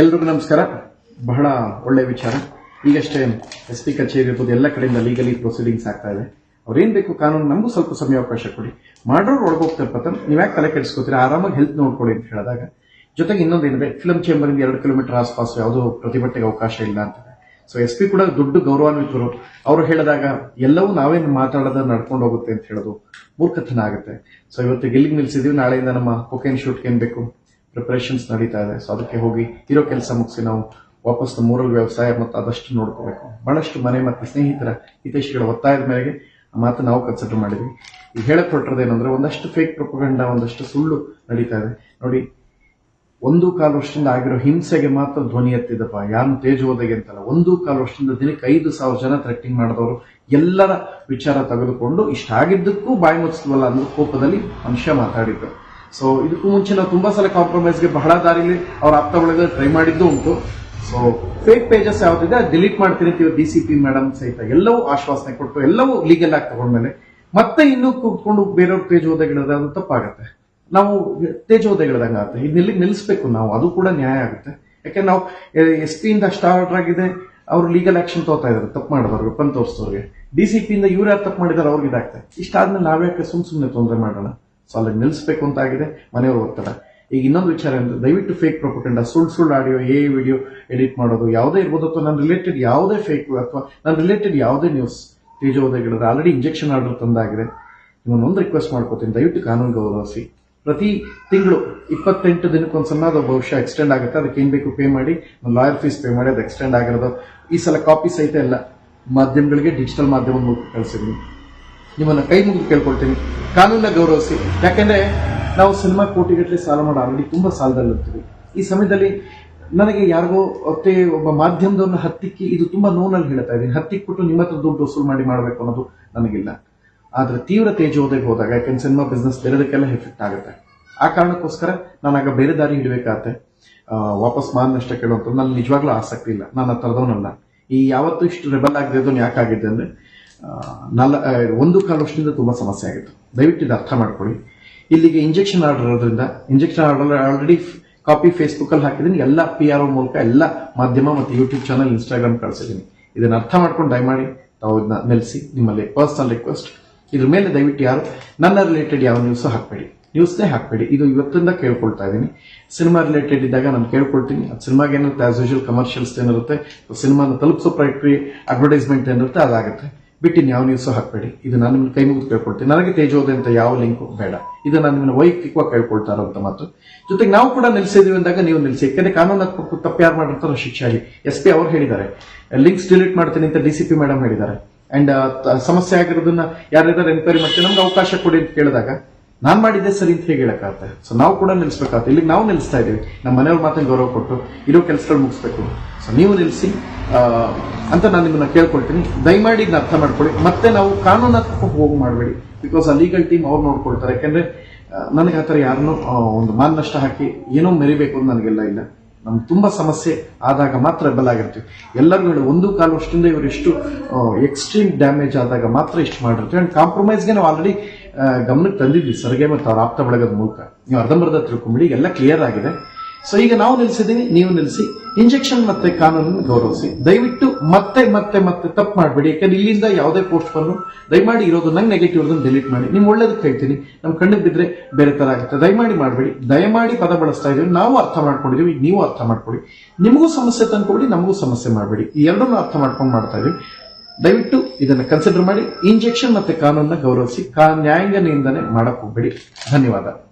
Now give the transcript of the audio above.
ಎಲ್ರಿಗೂ ನಮಸ್ಕಾರ. ಬಹಳ ಒಳ್ಳೆ ವಿಚಾರ. ಈಗಷ್ಟೇ ಎಸ್ ಪಿ ಕಚೇರಿ ಇರ್ಬೋದು, ಎಲ್ಲ ಕಡೆಯಿಂದ ಲೀಗಲಿ ಪ್ರೊಸೀಡಿಂಗ್ಸ್ ಆಗ್ತಾ ಇದೆ. ಅವ್ರೇನ್ ಬೇಕು ಕಾನೂನು, ನಮಗೂ ಸ್ವಲ್ಪ ಸಮಯ ಅವಕಾಶ ಕೊಡಿ. ಮಾಡೋರು ಒಳಗೋಗ್ತಾರೆ ಪತ ನೀವ್ ಯಾಕೆ ತಲೆ ಕೆಡಿಸ್ಕೋತೀರಾ? ಆರಾಮಾಗಿ ಹೆಲ್ತ್ ನೋಡ್ಕೊಳ್ಳಿ ಅಂತ ಹೇಳಿದಾಗ. ಜೊತೆಗೆ ಇನ್ನೊಂದು ಏನಿದೆ ಫಿಲಂ ಚೇಂಬರಿಂದ ಎರಡು ಕಿಲೋಮೀಟರ್ ಆಸ್ಪಾಸ್ ಯಾವುದೋ ಪ್ರತಿಭಟನೆಗೆ ಅವಕಾಶ ಇಲ್ಲ ಅಂತ ಸೊ ಎಸ್ ಪಿ ಕೂಡ ದೊಡ್ಡ ಗೌರವಾನ್ವಿತರು. ಅವರು ಹೇಳಿದಾಗ, ಎಲ್ಲವೂ ನಾವೇನು ಮಾತಾಡೋದ ನಡ್ಕೊಂಡು ಹೋಗುತ್ತೆ ಅಂತ ಹೇಳೋದು ಮೂರ್ಖತನ ಆಗುತ್ತೆ. ಸೊ ಇವತ್ತು ಗೆಲ್ಲಿಗೆ ನಿಲ್ಸಿದೀವಿ, ನಾಳೆಯಿಂದ ನಮ್ಮ ಕೊಕೇನ್ ಶೂಟ್ಗೆ ಏನ್ ಬೇಕು? ಪ್ರಿಪರೇಷನ್ಸ್ ನಡೀತಾ ಇದೆ. ಸೊ ಅದಕ್ಕೆ ಹೋಗಿ ಇರೋ ಕೆಲಸ ಮುಗಿಸಿ ನಾವು ವಾಪಸ್ ಮೂರಲ್ ವ್ಯವಸಾಯ ಮತ್ತು ಆದಷ್ಟು ನೋಡ್ಕೋಬೇಕು. ಬಹಳಷ್ಟು ಮನೆ ಮತ್ತು ಸ್ನೇಹಿತರ ಹಿತೈಷಿಗಳ ಒತ್ತಾಯದ ಮೇರೆಗೆ ಮಾತು ನಾವು ಕನ್ಸಿಡರ್ ಮಾಡಿದ್ವಿ. ಈಗ ಹೇಳಕ್ ಹೊರಟಿರೋದೇನಂದ್ರೆ ಒಂದಷ್ಟು ಫೇಕ್ ಪ್ರಪಗಂಡ ಒಂದಷ್ಟು ಸುಳ್ಳು ನಡೀತಾ ಇದೆ. ನೋಡಿ, ಒಂದು ಕಾಲು ವರ್ಷದಿಂದ ಆಗಿರೋ ಹಿಂಸೆಗೆ ಮಾತ್ರ ಧ್ವನಿ ಎತ್ತಿದಪ್ಪ. ಯಾರು ಹೋದಾಗೆ ಅಂತಲ್ಲ, ಒಂದು ಕಾಲು ವರ್ಷದಿಂದ ದಿನಕ್ಕೆ ಐದು ಸಾವಿರ ಜನ ಥ್ರೆಟ್ಟಿಂಗ್ ಮಾಡಿದವರು ಎಲ್ಲರ ವಿಚಾರ ತೆಗೆದುಕೊಂಡು ಇಷ್ಟ ಆಗಿದ್ದಕ್ಕೂ ಬಾಯಿ ಮುಚ್ಚಿದ್ವಲ್ಲ ಅನ್ನೋ ಕೋಪದಲ್ಲಿ ಮನುಷ್ಯ ಮಾತಾಡಿದ್ರು. ಸೊ ಇದಕ್ಕೂ ಮುಂಚೆ ನಾವು ತುಂಬಾ ಸಲ ಕಾಂಪ್ರಮೈಸ್ಗೆ ಬಹಳ ದಾರಿಲಿ ಅವ್ರ ಆಪ್ತ ಒಳಗೆ ಟ್ರೈ ಮಾಡಿದ್ದು ಉಂಟು. ಸೊ ಫೇಕ್ ಪೇಜಸ್ ಯಾವ್ದಿದೆ ಡಿಲೀಟ್ ಮಾಡ್ತೀನಿ ಅಂತ ಡಿ ಸಿ ಪಿ ಮೇಡಮ್ ಸಹಿತ. ಎಲ್ಲವೂ ಆಶ್ವಾಸನೆ ಕೊಟ್ಟು, ಎಲ್ಲವೂ ಲೀಗಲ್ ಆಗಿ ತಗೊಂಡ್ಮೇಲೆ ಮತ್ತೆ ಇನ್ನೂ ಕೂತ್ಕೊಂಡು ಬೇರೆಯವ್ರ ಪೇಜ್ ಓದಗಿಡೋದು ಅದು ತಪ್ಪಾಗತ್ತೆ. ನಾವು ತೇಜೋದಯಗಳದಂಗ ಆಗುತ್ತೆ. ಇದು ನಿಲ್ಲಿಗೆ ನಿಲ್ಲಿಸ್ಬೇಕು ನಾವು. ಅದು ಕೂಡ ನ್ಯಾಯ ಆಗುತ್ತೆ. ಯಾಕೆ ನಾವು ಎಸ್ ಇಂದ ಸ್ಟಾರ್ಟ್ ಆಗಿದೆ, ಅವ್ರು ಲೀಗಲ್ ಆಕ್ಷನ್ ತಗೋತಾ ಇದಾರೆ, ತಪ್ಪು ಮಾಡಿದವ್ರಿಗೆ ಪನ್ ತೋರಿಸೋರಿಗೆ. ಡಿ ಸಿ ಪಿ ಇಂದ ಇವ್ರು ಯಾರು ತಪ್ಪು ಮಾಡಿದಾರೆ, ಅವ್ರಿಗೆ ಇದಾಗ್ತದೆ. ಇಷ್ಟಾದ್ಮೇಲೆ ನಾವ್ಯಾಕೆ ಸುಮ್ ಸುಮ್ಮನೆ ತೊಂದರೆ ಮಾಡೋಣ? ಸೊ ಅಲ್ಲಿ ನಿಲ್ಲಿಸ್ಬೇಕು ಅಂತ ಆಗಿದೆ ಮನೆಯವ್ರು ಒತ್ತಡ ಈಗ ಇನ್ನೊಂದು ವಿಚಾರ ಅಂದ್ರೆ, ದಯವಿಟ್ಟು ಫೇಕ್ ಪ್ರೊಪಗಂಡ ಸುಳ್ಳು ಸುಳ್ಳು ಆಡಿಯೋ ಎ ವಿಡಿಯೋ ಎಡಿಟ್ ಮಾಡೋದು, ಯಾವುದೇ ಇರ್ಬೋದು, ಅಥವಾ ನನ್ನ ರಿಲೇಟೆಡ್ ಯಾವುದೇ ಫೇಕ್ ಅಥವಾ ನನ್ನ ರಿಲೇಟೆಡ್ ಯಾವುದೇ ನ್ಯೂಸ್ ತೇಜೋದಯಗಳಿದ್ರೆ ಆಲ್ರೆಡಿ ಇಂಜೆಕ್ಷನ್ ಆರ್ಡರ್ ತಂದಾಗಿದೆ. ನಿಮ್ಮನ್ನೊಂದು ರಿಕ್ವೆಸ್ಟ್ ಮಾಡ್ಕೋತೀನಿ, ದಯವಿಟ್ಟು ಕಾನೂನು ಗೌರವಿಸಿ. ಪ್ರತಿ ತಿಂಗಳು ಇಪ್ಪತ್ತೆಂಟು ದಿನಕ್ಕೊಂದ್ಸಲ ಅದು ಬಹುಶಃ ಎಕ್ಸ್ಟೆಂಡ್ ಆಗುತ್ತೆ, ಅದಕ್ಕೆ ಏನು ಬೇಕು ಪೇ ಮಾಡಿ ಲಾಯರ್ ಫೀಸ್ ಪೇ ಮಾಡಿ, ಅದು ಎಕ್ಸ್ಟೆಂಡ್ ಆಗಿರೋದು. ಈ ಸಲ ಕಾಪಿ ಸಹಿತ ಎಲ್ಲ ಮಾಧ್ಯಮಗಳಿಗೆ ಡಿಜಿಟಲ್ ಮಾಧ್ಯಮ ಮೂಲಕ ಕಳಿಸಿದ್ವಿ ನಿಮ್ಮನ್ನು ಕೈ ಮುಗಿದು ಕೇಳ್ಕೊಳ್ತೀನಿ. ಕಾನೂನ ಗೌರವಿಸಿ ಯಾಕೆಂದ್ರೆ ನಾವು ಸಿನಿಮಾ ಕೋಟಿಗಟ್ಟಲೆ ಸಾಲ ಮಾಡೋ ಆಲ್ರೆಡಿ ತುಂಬಾ ಸಾಲದಲ್ಲಿರ್ತೀವಿ. ಈ ಸಮಯದಲ್ಲಿ ನನಗೆ ಯಾರಿಗೋ ಮತ್ತೆ ಒಬ್ಬ ಮಾಧ್ಯಮದವ್ರನ್ನ ಹತ್ತಿಕ್ಕಿ ಇದು ತುಂಬಾ ನೋನಲ್ಲಿ ಹೇಳ್ತಾ ಇದ್ದೀನಿ. ಹತ್ತಿಕ್ಬಿಟ್ಟು ನಿಮ್ಮ ಹತ್ರ ದುಡ್ಡು ವಸೂಲು ಮಾಡಿ ಮಾಡಬೇಕು ಅನ್ನೋದು ನನಗಿಲ್ಲ. ಆದ್ರೆ ತೀವ್ರ ತೇಜೋದಕ್ಕೆ ಹೋದಾಗ, ಯಾಕೆಂದ್ರೆ ಸಿನಿಮಾ ಬಿಸ್ನೆಸ್ ಬೇರೆದಕ್ಕೆಲ್ಲ ಎಫೆಕ್ಟ್ ಆಗುತ್ತೆ. ಆ ಕಾರಣಕ್ಕೋಸ್ಕರ ನಾನು ಆಗ ಬೇರೆ ದಾರಿ ಹಿಡಬೇಕಾಗತ್ತೆ. ವಾಪಸ್ ಮಾನಷ್ಟ ಕೇಳುವಂತ ನನ್ನ ನಿಜವಾಗ್ಲೂ ಆಸಕ್ತಿ ಇಲ್ಲ. ನಾನು ಆ ಥರದವನಲ್ಲ ಈ ಯಾವತ್ತು ಇಷ್ಟು ರೆಬಲ್ ಆಗದೆ ಅದನ್ನು ಯಾಕಾಗಿದೆ ಅಂದ್ರೆ ಆ, ನಲ ಆ, ಒಂದು ಕಾಲು ವರ್ಷದಿಂದ ತುಂಬ ಸಮಸ್ಯೆ ಆಗಿತ್ತು. ದಯವಿಟ್ಟು ಇದು ಅರ್ಥ ಮಾಡ್ಕೊಳ್ಳಿ. ಇಲ್ಲಿಗೆ ಇಂಜೆಕ್ಷನ್ ಆರ್ಡರ್ ಇರೋದ್ರಿಂದ ಇಂಜೆಕ್ಷನ್ ಆರ್ಡರ್ ಆಲ್ರೆಡಿ ಕಾಪಿ ಫೇಸ್ಬುಕ್ಕಲ್ಲಿ ಹಾಕಿದ್ದೀನಿ. ಎಲ್ಲ ಪಿ ಆರ್ ಮೂಲಕ ಎಲ್ಲ ಮಾಧ್ಯಮ ಮತ್ತು ಯೂಟ್ಯೂಬ್ ಚಾನಲ್ ಇನ್ಸ್ಟಾಗ್ರಾಮ್ ಕಳಿಸಿದ್ದೀನಿ. ಇದನ್ನು ಅರ್ಥ ಮಾಡ್ಕೊಂಡು ದಯಮಾಡಿ ತಾವು ಇದನ್ನ ನೆಲೆಸಿ ನಿಮ್ಮಲ್ಲಿ ಪರ್ಸನಲ್ ರಿಕ್ವೆಸ್ಟ್ ಇದ್ರ ಮೇಲೆ ದಯವಿಟ್ಟು ಯಾರು ನನ್ನ ರಿಲೇಟೆಡ್ ಯಾವ ನ್ಯೂಸು ಹಾಕಬೇಡಿ. ನ್ಯೂಸ್ನೇ ಹಾಕಬೇಡಿ. ಇದು ಇವತ್ತಿಂದ ಕೇಳ್ಕೊಳ್ತಾ ಇದ್ದೀನಿ. ಸಿನಿಮಾ ರಿಲೇಟೆಡ್ ಇದ್ದಾಗ ನಾನು ಕೇಳ್ಕೊಳ್ತೀನಿ. ಅದು ಸಿನಿಮಾಗೆ ಏನಿರುತ್ತೆ ಆಸ್ ಯೂಶುವಲ್ ಕಮರ್ಷಿಯಲ್ಸ್ ಏನಿರುತ್ತೆ ಸಿನಿಮಾನ ತಲುಪಿಸೋ ಪ್ರಕ್ರಿಯೆ ಅಡ್ವರ್ಟೈಸ್ಮೆಂಟ್ ಏನಿರುತ್ತೆ ಅದಾಗುತ್ತೆ. ಬಿಟ್ಟಿನ್ ಯಾವ ನ್ಯೂಸ್ ಹಾಕಬೇಡಿ. ಇದು ನಾನು ನಿಮ್ಗೆ ಕೈ ಮುಗಿದು ಕೇಳ್ಕೊಳ್ತೀನಿ ನನಗೆ ತೇಜೋದೆ ಅಂತ ಯಾವ ಲಿಂಕ್ ಬೇಡ. ಇದು ನಾನು ನಿಮ್ಮನ್ನು ವೈಯಕ್ತಿಕವಾಗಿ ಕೇಳ್ಕೊಳ್ತಾ ಅಂತ ಮಾತು. ಜೊತೆಗೆ ನಾವು ಕೂಡ ನಿಲ್ಸಿದೀವಿ ಅಂದಾಗ ನೀವು ಯಾಕಂದ್ರೆ ಕಾನೂನು ತಪ್ಪು ಯಾರು ಮಾಡಿರ್ತಾರೋ ಶಿಕ್ಷೆ ಆಗಿ ಎಸ್ ಪಿ ಅವರು ಹೇಳಿದ್ದಾರೆ. ಲಿಂಕ್ಸ್ ಡಿಲೀಟ್ ಮಾಡ್ತೀನಿ ಅಂತ ಡಿ ಸಿ ಪಿ ಮೇಡಮ್ ಹೇಳಿದ್ದಾರೆ. ಅಂಡ್ ಸಮಸ್ಯೆ ಆಗಿರೋದನ್ನ ಯಾರ್ಯಾರು ಎನ್ಕ್ವೈರಿ ಮಾಡ್ತೀನಿ. ನಮ್ಗೆ ಅವಕಾಶ ಕೊಡಿ ಅಂತ ಕೇಳಿದಾಗ ನಾನ್ ಮಾಡಿದ್ದೆ ಸರಿ ಅಂತ ಹೇಗೆ ಹೇಳಕ್ಕಾಗತ್ತೆ? ಸೊ ನಾವು ಕೂಡ ನಿಲ್ಸ್ಬೇಕಾಗತ್ತೆ. ಇಲ್ಲಿ ನಾವು ನಿಲ್ಲಿಸ್ತಾ ಇದ್ದೀವಿ. ನಮ್ಮ ಮನೆಯವ್ರ ಮಾತನ್ನು ಗೌರವ ಕೊಟ್ಟು ಇರೋ ಕೆಲಸಗಳು ಮುಗಿಸ್ಬೇಕು. ಸೊ ನೀವು ನಿಲ್ಲಿಸಿ ಅಂತ ನಾನು ನಿಮ್ಮನ್ನ ಕೇಳ್ಕೊಳ್ತೀನಿ. ದಯಮಾಡಿ ಇದನ್ನ ಅರ್ಥ ಮಾಡ್ಕೊಳ್ಳಿ. ಮತ್ತೆ ನಾವು ಕಾನೂನಾತ್ಮಕ ಹೋಗಿ ಮಾಡಬೇಡಿ. ಬಿಕಾಸ್ ಆ ಲೀಗಲ್ ಟೀಮ್ ಅವ್ರು ನೋಡ್ಕೊಳ್ತಾರೆ. ಯಾಕೆಂದ್ರೆ ನನಗೆ ಆ ಥರ ಯಾರನ್ನೂ ಒಂದು ಮಾನ್ ನಷ್ಟ ಹಾಕಿ ಏನೋ ಮೆರಿಬೇಕು ಅಂತ ನನಗೆಲ್ಲ ಇಲ್ಲ. ನಮ್ಗೆ ತುಂಬ ಸಮಸ್ಯೆ ಆದಾಗ ಮಾತ್ರ ಬಲ ಆಗಿರ್ತೀವಿ. ಎಲ್ಲರಿಗೂ ಹೇಳಿ, ಒಂದು ಕಾಲು ವರ್ಷದಿಂದ ಇವರು ಎಷ್ಟು ಎಕ್ಸ್ಟ್ರೀಮ್ ಡ್ಯಾಮೇಜ್ ಆದಾಗ ಮಾತ್ರ ಇಷ್ಟು ಮಾಡಿರ್ತೀವಿ. ಆ್ಯಂಡ್ ಕಾಂಪ್ರಮೈಸ್ಗೆ ನಾವು ಆಲ್ರೆಡಿ ಗಮನಕ್ಕೆ ತಂದಿದ್ವಿ ಸರ್ಗೆ ಮತ್ತು ಅವ್ರ ಆಪ್ತ ಬಳಗದ ಮೂಲಕ. ನೀವು ಅರ್ಧಂಬರ್ಧ ತಿಳ್ಕೊಂಬಿಡಿ, ಎಲ್ಲ ಕ್ಲಿಯರ್ ಆಗಿದೆ. ಸೊ ಈಗ ನಾವು ನಿಲ್ಲಿಸಿದ್ದೀನಿ ನೀವು ನಿಲ್ಲಿಸಿ. ಇಂಜೆಕ್ಷನ್ ಮತ್ತೆ ಕಾನೂನನ್ನು ಗೌರವಿಸಿ. ದಯವಿಟ್ಟು ಮತ್ತೆ ಮತ್ತೆ ಮತ್ತೆ ತಪ್ಪು ಮಾಡಬೇಡಿ. ಯಾಕಂದ್ರೆ ಇಲ್ಲಿಂದ ಯಾವುದೇ ಪೋಸ್ಟ್ ಬಂದು ದಯಮಾಡಿ ಇರೋದು ನಂಗೆ ನೆಗೆಟಿವ್ ಡಿಲೀಟ್ ಮಾಡಿ. ನಿಮ್ಮ ಒಳ್ಳೇದಕ್ಕೆ ಹೇಳ್ತೀನಿ. ನಮ್ಮ ಕಣ್ಣಿಗೆ ಬಿದ್ದರೆ ಬೇರೆ ಥರ ಆಗುತ್ತೆ. ದಯಮಾಡಿ ಮಾಡಬೇಡಿ. ದಯಮಾಡಿ ಪದ ಬಳಸ್ತಾ ಇದ್ದೀವಿ. ನಾವು ಅರ್ಥ ಮಾಡ್ಕೊಂಡಿದ್ದೀವಿ. ನೀವು ಅರ್ಥ ಮಾಡ್ಕೊಳ್ಳಿ. ನಿಮಗೂ ಸಮಸ್ಯೆ ತಂದ್ಕೊಡಿ ನಮಗೂ ಸಮಸ್ಯೆ ಮಾಡಬೇಡಿ. ಎರಡನ್ನೂ ಅರ್ಥ ಮಾಡ್ಕೊಂಡು ಮಾಡ್ತಾ ಇದೀವಿ ದಯವಿಟ್ಟು ಇದನ್ನು ಕನ್ಸಿಡರ್ ಮಾಡಿ ಇಂಜೆಕ್ಷನ್ ಮತ್ತೆ ಕಾನೂನನ್ನ ಗೌರವಿಸಿ ಕಾ ನ್ಯಾಯಾಂಗ ನಿಂದನೆ ಮಾಡಕ್ ಹೋಗ್ಬೇಡಿ. ಧನ್ಯವಾದ.